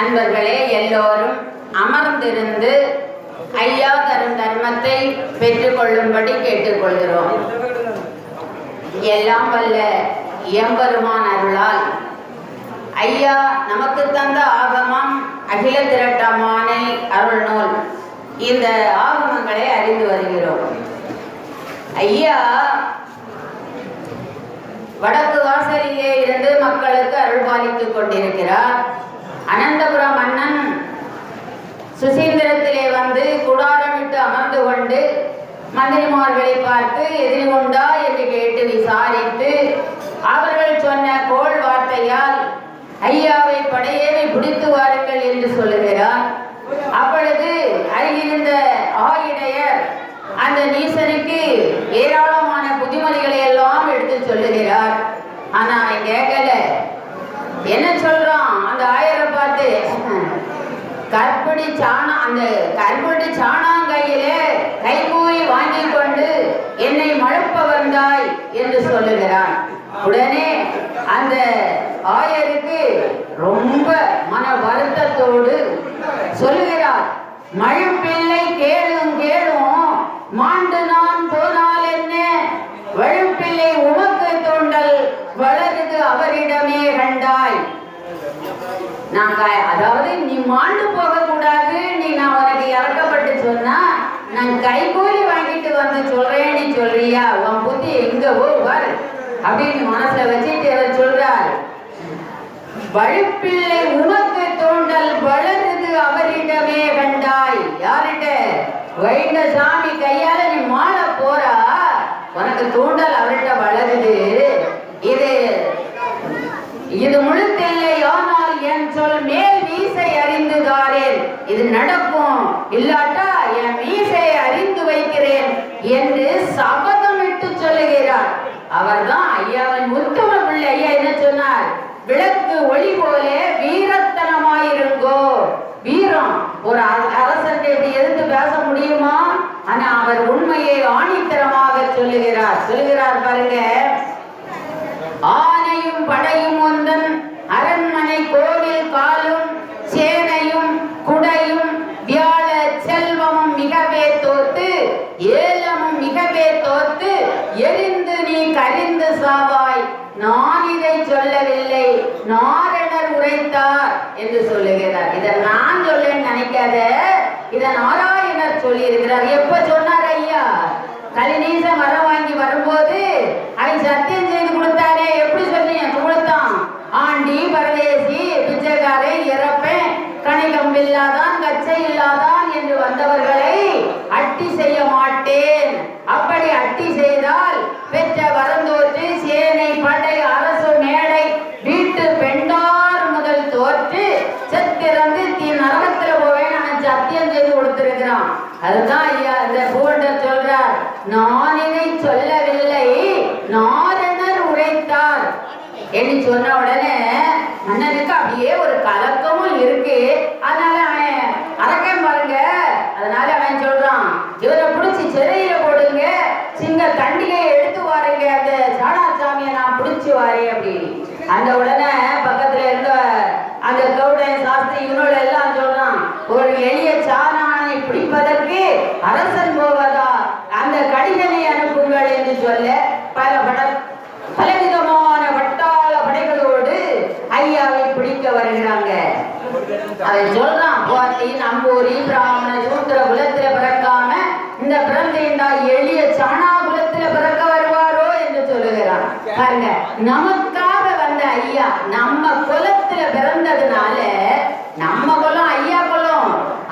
அன்பர்களே எல்லோரும் அமர்ந்திருந்து ஐயா தரும் தர்மத்தை பெற்றுக்கொள்ளும்படி கேட்டுக்கொள்கிறோம். எல்லாம் வல்ல எம்பெருமான் அருளால் ஐயா நமக்கு தந்த ஆகமம் அகில திரட்டமான அருள் நூல் இந்த ஆகமங்களை அறிந்து வருகிறோம். ஐயா வடக்கு வாசலிலே இருந்து மக்களுக்கு அருள் பாலித்துக் கொண்டிருக்கிறார். அனந்தபுரம் மன்னன் சுசீந்திரத்திலே வந்து குடாரமிட்டு அமர்ந்து கொண்டு மந்திரிமார்களை பார்த்து எதிரி உண்டா என்று கேட்டு விசாரித்து அவர்கள் சொன்ன கோள் வார்த்தையால் ஐயாவை படையேவை பிடித்து வாருங்கள் என்று சொல்லுகிறார். அப்பொழுது அருகிருந்த ஆயிடையர் அந்த நீசனுக்கு ஏராளமான புத்திமதிகளை எல்லாம் எடுத்து சொல்லுகிறார் ஆனா அவன் கேட்கல என்ன சொல்றான் அந்த ஆயரை பார்த்து கற்படி சாணம் அந்த கற்படி சாணாங்கையிலே கைகூவி வாங்கி கொண்டு என்னை மழுப்ப வந்தாய் என்று சொல்லுகிறான். உடனே அந்த ஆயருக்கு ரொம்ப மன வருத்தத்தோடு சொல்லுகிறார் மழுப்பிள்ளை கேளும் கேளும். மாண்டு நான் போனால் என்ன? வழுப்பிள்ளை உமக்கு தோண்டல் வளருது அவரிடமே கண்டாய். நான் அதாவது நீ மாண்டு போ கூடாது நீ நான் உனக்கு இறக்கப்பட்டு சொன்னா நான் கைகூலி வாங்கிட்டு வந்து சொல்றேன்னு சொல்றியா? உன் புத்தி எங்க போவார் அப்படின்னு மனசுல வச்சுட்டு அவர் சொல்றார். வழுப்பிள்ளை உனக்கு தோண்டல் வளருது அவரிடமே கண்டாய். யார்கிட்ட? வைண்ட சாமி கையால நீ மாட போறா? உனக்கு தூண்டல் அவர்கிட்ட வளருது இது இது முழுத்தில்லை ஆனால் என் சொல் மேல் வீசை அறிந்து தாரேன் இது நடக்கும் இல்லாட்டி என் மீசை அறிந்து வைக்கிறேன் என்று சபதமிட்டு சொல்லுகிறார் அவர்தான் ஐயாவின் உத்தம பிள்ளை. ஐயா என்ன சொன்னார்? விளக்கு ஒளி போல வீரத்தனமாயிருங்கோ. வீரம். ஒரு அர- அரசன் இப்படி எதிர்த்து பேச முடியுமா? ஆனா அவர் உண்மையை ஆணித்தரமாக சொல்லுகிறார். சொல்லுகிறார் பாருங்க. கிடையாது. நினைக்காத இதை நாராயணர் சொல்லி இருக்கிறார் எப்ப உரைத்தார் சொன்ன உடனே அண்ணனுக்கு அப்படியே ஒரு கலக்கமும் இருக்கு. அதனால அவன் அரக்கன் பாருங்க. அதனால அவன் சொல்றான் இவரை பிடிச்சி சிறையில போடுங்க. சிங்க தண்டிலே எடுத்து வாருங்க. அந்த சாணாசாமியை நான் பிடிச்சி வாரேன் அப்படின்னு. அந்த உடனே பக்கத்துல இருந்த அந்த கவுடன் சாஸ்திரி இவனோட எல்லாம் சொல்றான் ஒரு எளிய சாணானை பிடிப்பதற்கு அரசன் போவதா அந்த கடிதனை அனுப்புங்கள் என்று சொல்ல பல பட பலவிதமான வட்டாள படைகளோடு ஐயாவை பிடிக்க வருகிறாங்க அவன் சொல்றான் போத்தி நம்பூரி பிராமண சூத்திர குலத்தில பிறக்காம இந்த பிறந்தேண்டா எளிய சாணா குலத்தில பிறக்க வருவாரோ என்று சொல்லுகிறான் பாருங்க நமக்காக வந்த ஐயா நம்ம குலத்துல பிறந்ததுனால நம்ம குலம் ஐயா குலம்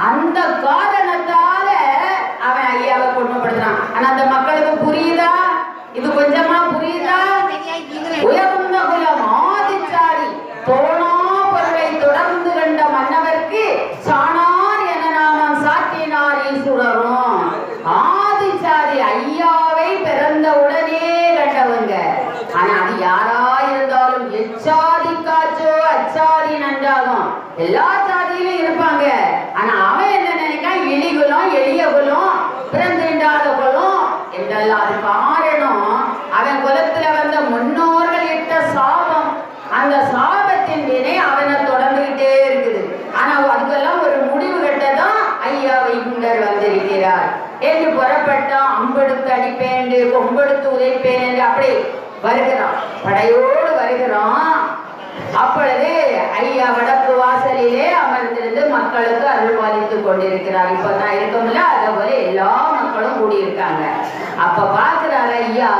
அந்த காரணத்தால அவன் ஐயாவை கொடுமைப்படுத்துறான் ஆனா அந்த மக்களுக்கு புரியுதா இது கொஞ்சமா புரியுதா உயர்ந்த குலம் ஆதிச்சாரி தோணா பொருளை தொடர்ந்து கண்ட மன்னவர்க்கு சாணார் என நாமம் சாற்றினார் ஈஸ்வரரும் ஆதிச்சாரி ஐயாவை பிறந்த உடனே கண்டவங்க ஆனா அது யாரா இருந்தாலும் எச்சாதி காச்சோ அச்சாதி நன்றாகும் எல்லா சாதியிலும் இருப்பாங்க ஆனா அவன் என்ன நினைக்கான் இழிகுலம் எளிய குலம் பிறந்திண்டாத குலம் என்றெல்லாம் அது காரணம் அவன் குலத்துல வந்த முன்னோர்கள் இட்ட சாபம் அந்த சாபத்தை பாவத்தின் வினை அவனை தொடர்ந்துகிட்டே இருக்குது ஆனா அதுக்கெல்லாம் ஒரு முடிவு கட்டதான் ஐயா வைகுண்டர் வந்திருக்கிறார் என்று புறப்பட்டான் அம்பெடுத்து அடிப்பேன் கொம்பெடுத்து உதைப்பேன் என்று அப்படி வருகிறான் படையோடு வருகிறான் அப்பொழுது ஐயா வடக்கு வாசலிலே அமர்ந்திருந்து மக்களுக்கு அருள்பாலித்துக் கூடியிருக்கிறார் இப்ப நான் இருக்கோம்ல அத போல எல்லா மக்களும் கூடியிருக்காங்க. அப்ப பாக்குறாரு ஐயா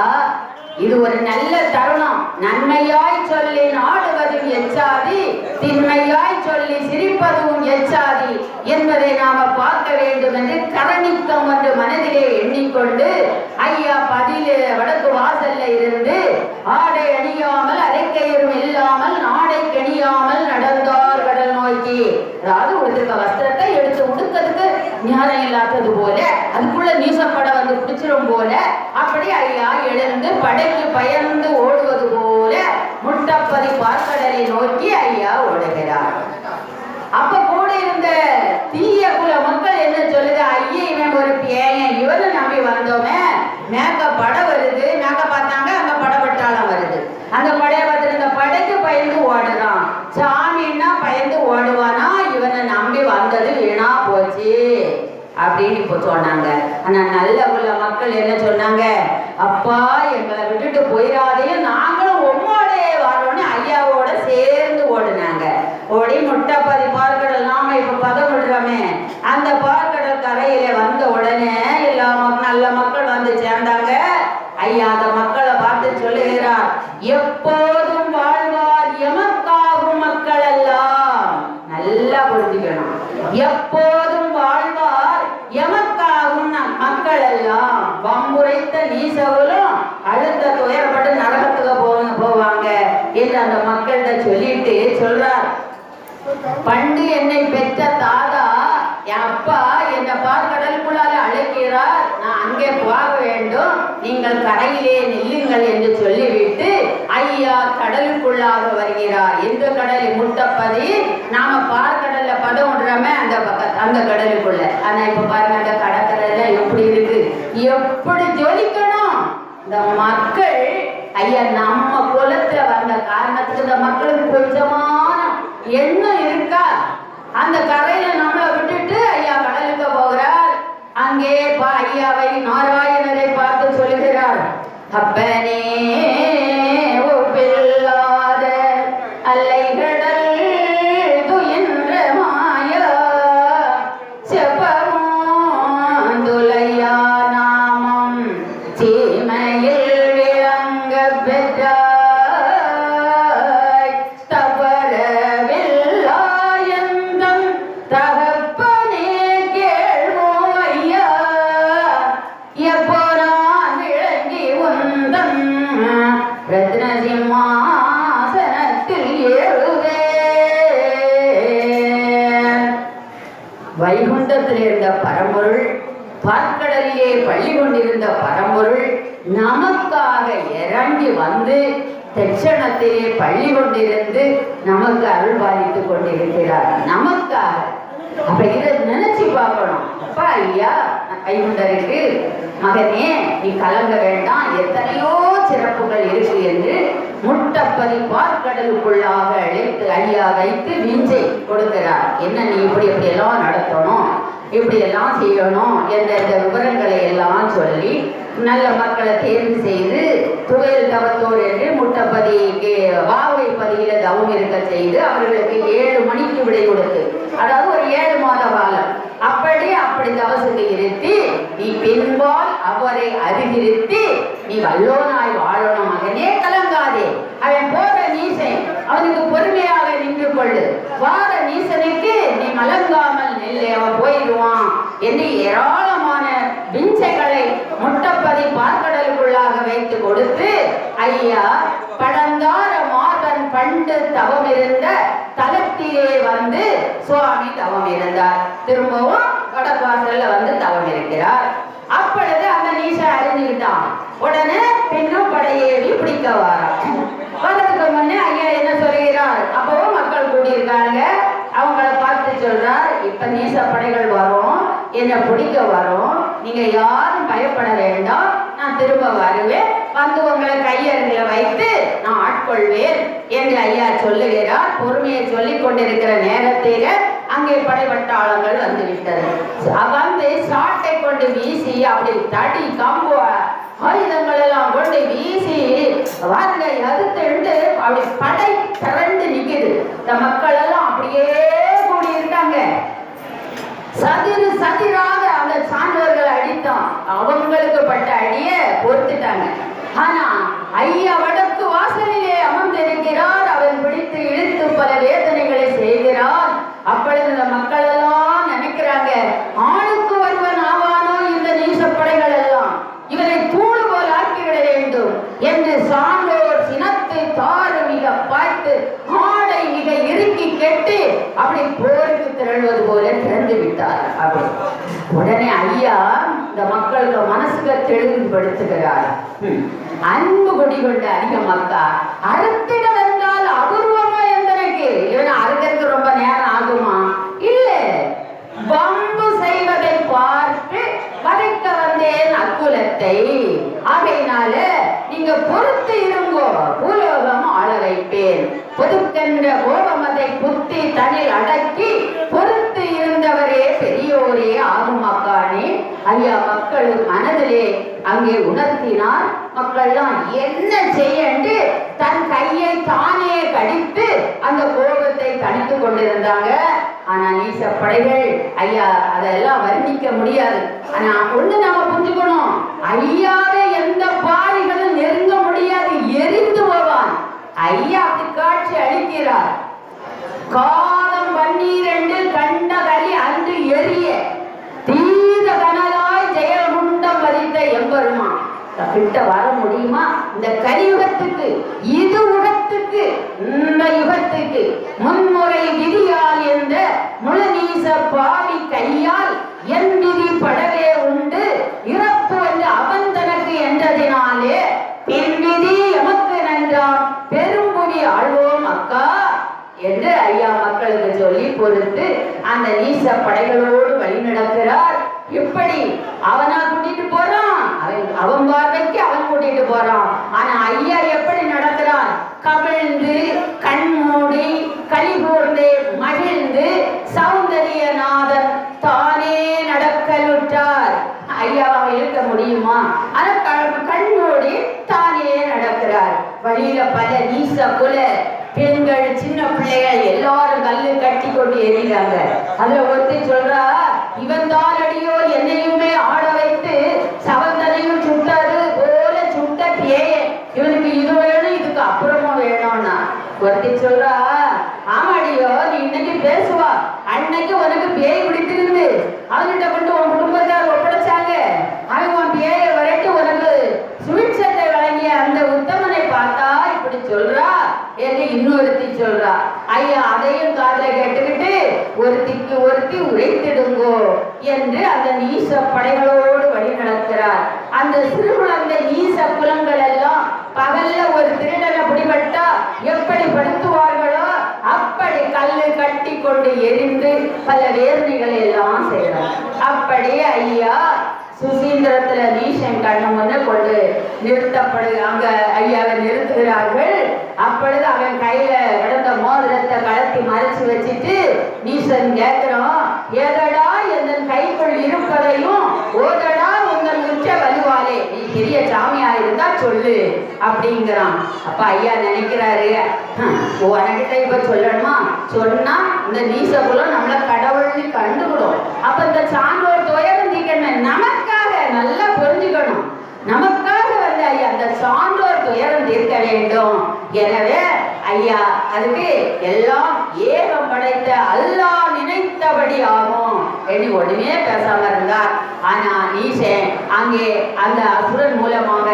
இது ஒரு நல்ல தருணம். நன்மையாய் சொல்லி நாடுவதும் எச்சாதி திண்மையாய் சொல்லி சிரிப்பதும் எச்சாதி என்பதை நாம பார்க்க வேண்டும் என்று கரணிக்கம் என்று மனதிலே எண்ணிக்கொண்டு ஐயா பதில வடக்கு வாசல்ல இருந்து ஆடை அணியாமல் அரைக்கயிறும் இல்லாமல் நாடை கணியாமல் நடந்தார் கடல் நோக்கி அதாவது உடுத்திருக்க வஸ்திரத்தை எடுத்து உடுக்கிறதுக்கு ஞானம் இல்லாதது போல அதுக்குள்ள நீசப்பட வந்து பிடிச்சிரும் போல அப்படி ஐயா எழுந்து படைக்கு பயந்து ஓடுவது போல முட்டப்பதி பார்க்கடலை நோக்கி ஐயா ஓடுகிறார் அப்ப கூட இருந்த தீய குல மக்கள் என்ன சொல்லுது ஐயே இவன் ஒரு பேயன். இவரை நம்பி வந்தோமே. மேக்க படம் வருது. மேக்க பார்த்தாங்க அங்க படப்பட்டாளம் வருது. அந்த படைய பார்த்துட்டு இந்த படைக்கு பயந்து ஓடுறான். சாமின்னா பயந்து ஓடுவானா? இவனை நம்பி வந்தது வீணா போச்சு. அப்படின்னு இப்போ சொன்னாங்க. ஆனா நல்ல உள்ள மக்கள் என்ன சொன்னாங்க அப்பா எங்களை விட்டுட்டு போயிடாதே நாங்களும் உம்மோடே வரோன்னு ஐயாவோட சேர்ந்து ஓடுனாங்க ஓடி முட்டைப்பதி பார்க்கடல் நாம இப்ப பதம் விடுறோமே அந்த பார்க்கடல் கரையில வந்த உடனே எல்லா மக்- நல்ல மக்கள் வந்து சேர்ந்தாங்க ஐயா அந்த மக்களை பார்த்து சொல்லுகிறார் எப்போதும் வாழ்வார் எமக்காகும் மக்கள் எல்லாம் நல்லா புரிஞ்சுக்கணும் எப்போதும் வாழ்வார் எமக்காகும் நம் மக்கள் எல்லாம் வம்புரைத்த நீசவலும் அழுத்த துயரப்பட்டு நரகத்துக்கு போவாங்க போவாங்க என்று அந்த மக்கள்கிட்ட சொல்லிட்டு சொல்றார் பண்டு என்னை பெற்ற தாதா என் அப்பா என்னை பார்க்கடலுக்குள்ளால அழைக்கிறார் நான் அங்கே போக வேண்டும் நீங்கள் கரையிலே நெல்லுங்கள் என்று சொல்லிவிட்டு ஐயா கடலுக்குள்ளாக வருகிறார். எந்த கடலை முட்டப்பதி? நாம பார்க்கடல்ல பதம் விடுறோமே அந்த பக்க அந்த கடலுக்குள்ள. ஆனா இப்ப பாருங்க அந்த கடற்கரையில எப்படி இருக்கு? எப்படி ஜொலிக்கணும்? இந்த மக்கள் ஐயா நம்ம குலத்துல வந்த காரணத்துக்கு இந்த மக்களுக்கு கொஞ்சமான எண்ணம் இருக்கா? அந்த கரையில நம்மளை விட்டுட்டு ஐயா கடலுக்கு போகிறார். அங்கே பா ஐயாவை நாராயணரை சொல்லுகிறார் ரத்ன சிம்மாசனத்தில் வைகுண்டத்தில் இருந்த பரம்பொருள் பார்க்கடலிலே பள்ளி கொண்டிருந்த பரம்பொருள் நமக்காக இறங்கி வந்து தட்சணத்திலே பள்ளி கொண்டிருந்து நமக்கு அருள் பாதித்துக் கொண்டிருக்கிறார். நமக்காக. அப்ப இதை நினைச்சு பார்க்கணும். அப்பா ஐயா வைகுண்டருக்கு மகனே நீ கலங்க வேண்டாம். எத்தனையோ சிறப்புகள் இருக்கு என்று முட்டப்பதி பார்க்கடலுக்குள்ளாக அழைத்து ஐயா வைத்து விஞ்சை கொடுக்கிறார். என்ன நீ இப்படி இப்படி எல்லாம் நடத்தணும்? இப்படியெல்லாம் செய்யணும் எந்தெந்த விவரங்களை எல்லாம் சொல்லி நல்ல மக்களை தேர்வு செய்து துவையல் தவத்தோர் என்று முட்டப்பதிக்கு வாவை பதியில தவம் இருக்க செய்து அவர்களுக்கு ஏழு மணிக்கு விடை கொடுத்து அதாவது ஒரு ஏழு மாத காலம். அப்படி அப்படி தவசுக்கு இருத்தி நீ பின்பால் அவரை அறிவிருத்தி நீ வல்லோனாய் வாழணும் மகனே கலங்காதே. அவன் போற நீசை அவனுக்கு பொறுமையாக நின்று கொள்ளு வார நீசனுக்கு நீ மலங்காமல் நெல்லு அவன் போயிடுவான் என்று ஏராளமான விஞ்சைகளை முட்டப்பதி பார்க்கடலுக்குள்ளாக வைத்து கொடுத்து ஐயா படந்தார மாதன் பண்டு தவம் இருந்த தலத்திலே வந்து சுவாமி தவம் இருந்தார் திரும்பவும் வடவாசல்ல வந்து தவம் இருக்கிறார் அப்பொழுது அந்த நீசை அறிஞ்சுக்கிட்டான் உடனே பின்னும் படையேறி பிடிக்க வாரான். வர்றதுக்கு முன்னே ஐயா என்ன சொல்கிறார்? அப்பவும் மக்கள் கூடியிருக்காங்க. அவங்கள பார்த்து சொல்றார் இப்ப நீச படைகள் வரும். என்னை பிடிக்க வரும்? நீங்க யாரும் பயப்பட வேண்டாம். நான் திரும்ப வருவேன். வந்து உங்களை கையருகில் வைத்து நான் ஆட்கொள்வேன் என்று ஐயா சொல்லுகிறார். பொறுமையை சொல்லி கொண்டிருக்கிற நேரத்தில் அங்கே படைபட்டாளங்கள் வந்து விட்டது. வந்து சாட்டை கொண்டு வீசி அப்படி தடி கம்பு ஆயுதங்கள் எல்லாம் கொண்டு வீசி வாருங்க எதிர்த்து அப்படி படை திரண்டு நிக்குது. இந்த மக்கள் எல்லாம் அப்படியே விட்டாங்க ஆனா ஐயா வடக்கு வாசலிலே அமர்ந்திருக்கிறார். அவன் பிடித்து இழுத்து பல வேதனைகளை செய்கிறான் அப்பொழுது இந்த மக்கள் எல்லாம் நினைக்கிறாங்க ஆணுக்கு ஒருவன் ஆவானோ இந்த நீசப்படைகள் எல்லாம் இவனை தூள் போல் ஆக்கிவிட வேண்டும் என்று சான்றோர் சினத்தை தாறு மிக பார்த்து ஆடை மிக இறுக்கி கெட்டு அப்படி போருக்கு திரள்வது போல திறந்து விட்டார் அப்படி. உடனே ஐயா இந்த மக்களுக்கு மனசுக்கு தெளிவுபடுத்துகிறார். அன்பு கொடி கொண்ட அதிக மக்கா அறுத்திட வந்தால் அபூர்வமா எந்தனைக்கு இவன் அறுக்கிறதுக்கு ரொம்ப நேரம் ஆகுமா? இல்ல. வம்பு செய்வதை பார்த்து வதைக்க வந்தேன் அக்குலத்தை. ஆகையினால நீங்க பொறுத்து இருங்கோ. பூலோகம் ஆள வைப்பேன். பொதுக்கென்ற கோபமதை குத்தி தனில் அடக்கி பொறுத்து பெரியவரே பெரியோரே ஆகுமாக்கானே ஐயா மக்கள் மனதிலே அங்கே உணர்த்தினார். மக்கள்லாம் என்ன செய்யண்டு? தன் கையை தானே கடித்து அந்த கோபத்தை தணித்து கொண்டிருந்தாங்க. ஆனா நீச படைகள் ஐயா அதெல்லாம் வர்ணிக்க முடியாது. ஆனா ஒண்ணு நாம புரிஞ்சுக்கணும். ஐயாவை எந்த பாறைகளும் நெருங்க முடியாது எரிந்து போவான். ஐயா அப்படி காட்சி அளிக்கிறார். காலம் பன்னீரெண்டு கண் கிட்ட வர முடியுமா? இந்த கலியுகத்துக்கு இது உலகத்துக்கு இந்த யுகத்துக்கு முன்முறை விதியால் என்ற முழுநீச பாவி கையால் என் விதி படவே உண்டு. இறப்பு என்று அவன் தனக்கு என்றதினாலே பின் விதி எமக்கு நன்றாம் பெரும்புடி ஆழ்வோம் அக்கா என்று ஐயா மக்களுக்கு சொல்லி பொறுத்து அந்த நீச படைகளோடு வழி நடக்கிறார் இப்படி அவனா கூட்டிட்டு போறான். அவன் அவன் பார்வைக்கு அவன் கூட்டிட்டு போறான். ஆனா ஐயா எப்படி நடக்கிறான் கவிழ்ந்து கண்மூடி கலிபூர்ந்து மகிழ்ந்து சௌந்தரியநாதன் தானே நடக்கலுற்றார். ஐயாவை இருக்க முடியுமா? ஆனா க- கண்மூடி தானே நடக்கிறார். வழியில பல நீச குல பெண்கள் சின்ன பிள்ளைகள் எல்லாரும் கல்லு கட்டி கொண்டு எறிகிறாங்க அதுல ஒருத்தர் சொல்றா இவனுக்கு இது வேணும் இதுக்கு அப்புறமா வேணும்னா. ஒருத்தி சொல்றா ஆமாடியோ நீ இன்னைக்கு பேசுவா. அன்னைக்கு உனக்கு பேய் பிடித்திருந்து அவன்கிட்ட கொண்டு உன் குடும்பத்தார் ஒப்படைச்சாங்க. அவன் உன் பேயை வரைக்கும் உனக்கு சுவிட்சத்தை வழங்கிய அந்த உத்தமனை பார்த்தா இப்படி சொல்றா. இன்னொருத்தி சொல்றா ஐயா அதையும் காதுல கேட்டுக்கிட்டு ஒருத்திக்கு ஒருத்தி உரைத்திடுங்கோ என்று அந்த நீச படைகளோடு வழி நடக்கிறார் அந்த சிறு குழந்தை நீச குலங்கள் எல்லாம் பகல்ல ஒரு திருடனை பிடிபட்டா எப்படி படுத்துவார்களோ அப்படி கல்லு கட்டி கொண்டு எரிந்து பல வேதனைகளை எல்லாம் செய்யறார் அப்படி ஐயா சுசீந்திரத்துல நீசன் கண்ணு முன்ன கொண்டு நிறுத்தப்படு அங்க ஐயாவை நிறுத்துகிறார்கள். அப்பொழுது அவன் கையில கிடந்த மோதிரத்தை கலத்தி மறைச்சு வச்சுட்டு நீசன் கேட்கிறான் ஏதடா என் கைக்குள் இருப்பதையும் ஓதடா உங்கள் உச்ச வலுவாலே. நீ பெரிய சாமியா இருந்தா சொல்லு அப்படிங்கிறான். அப்ப ஐயா நினைக்கிறாரு உனக்கிட்ட இப்ப சொல்லணுமா? சொன்னா இந்த நீசகுலம் நம்மள கடவுள்னு கண்டுவிடும் அப்ப இந்த சான்றோர் துயரம் தீக்கணும் நமக்காக நல்லா புரிஞ்சுக்கணும். நமக்காக அந்த சான்றோர் துயரம் தீர்க்க வேண்டும். எனவே ஐயா அதுக்கு எல்லாம் ஏகம் படைத்த அல்லாஹ் நினைத்தபடி ஆகும் என்று ஒண்ணுமே பேசாம இருந்தார். ஆனா நீசன் அங்கே அந்த அசுரன் மூலமாக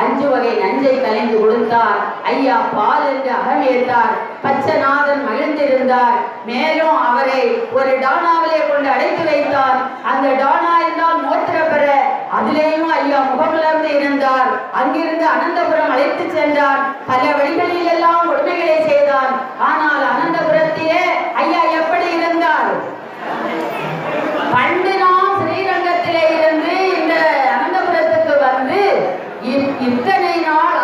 அஞ்சு வகை நஞ்சை கலைந்து கொடுத்தார். ஐயா பால் என்று அகமேத்தார். பச்சநாதன் மகிழ்ந்திருந்தார். மேலும் அவரை ஒரு டானாவிலே கொண்டு அடைத்து வைத்தார். அந்த டானா என்றால் மோத்திர பெற அதிலேயும் ஐயா முகமலர்ந்து இருந்தார். அங்கிருந்து அனந்தபுரம் அழைத்து சென்றார். பல வழிகளில் எல்லாம் கொடுமைகளை செய்தார் ஆனால் அனந்தபுரத்திலே ஐயா எப்படி இருந்தார்? பண்டு நாம் ஸ்ரீரங்கத்திலே இருந்து இந்த அனந்தபுரத்துக்கு வந்து இத்த இத்தனை நாள்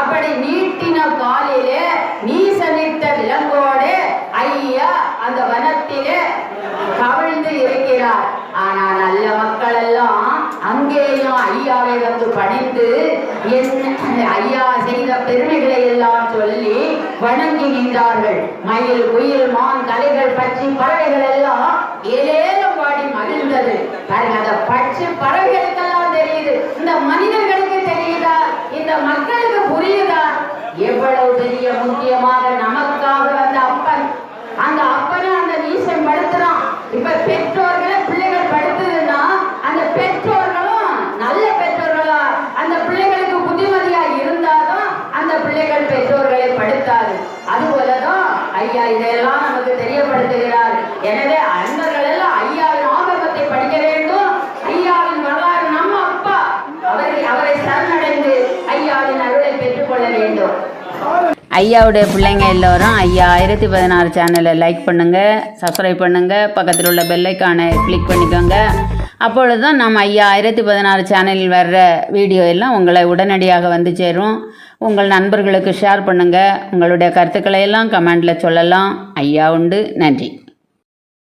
அப்படி நீட்டின காலிலே நீசனிட்ட விலங்கோடு ஐயா அந்த வனத்திலே கவிழ்ந்து இருக்கிறார் ஆனா நல்ல மக்கள் எல்லாம் அங்கேயும் ஐயாவை வந்து பணிந்து என் ஐயா செய்த பெருமைகளை எல்லாம் சொல்லி வணங்கி நின்றார்கள் மயில் உயில் மான் கலைகள் பட்சி பறவைகள் எல்லாம் ஏலேலம் பாடி மகிழ்ந்தது. பாருங்க அந்த பச்சை பறவைகளுக்கெல்லாம் தெரியுது. இந்த மனிதர்களுக்கு தெரியுதா? இந்த மக்களுக்கு புரியுதா? எவ்வளவு பெரிய முக்கியமாக நமக்காக வந்த அப்பன் அந்த அப்பனும் அந்த நீசன் படுத்துறான் இப்ப பெற்றோர்களை பிள்ளைகள் படுத்துதுன்னா அந்த பெற்றோர்களும் நல்ல பெற்றோர்களா அந்த பிள்ளைகளுக்கு புத்திமதியா இருந்தாதான் அந்த பிள்ளைகள் பெற்றோர்களை படுத்தாது அதுபோலதான் ஐயா இதெல்லாம் நமக்கு தெரியப்படுத்துகிறார். எனவே அன்பர்கள் எல்லாம் ஐயாவின் ஆகமத்தை படிக்க வேண்டும். ஐயாவின் வரலாறு நம்ம அப்பா அவரை அவரை சரணடைந்து ஐயாவின் அருளை பெற்றுக்கொள்ள வேண்டும். ஐயாவுடைய பிள்ளைங்க எல்லோரும் ஐயா ஆயிரத்தி பதினாறு சேனலை லைக் பண்ணுங்கள் சப்ஸ்கிரைப் பண்ணுங்கள் பக்கத்தில் உள்ள பெல்லைக்கானை கிளிக் பண்ணிக்கோங்க. அப்பொழுது தான் நம்ம ஐயா ஆயிரத்தி பதினாறு சேனலில் வர்ற வீடியோ எல்லாம் உங்களை உடனடியாக வந்து சேரும். உங்கள் நண்பர்களுக்கு ஷேர் பண்ணுங்கள் உங்களுடைய கருத்துக்களை எல்லாம் கமெண்டில் சொல்லலாம். ஐயா உண்டு. நன்றி.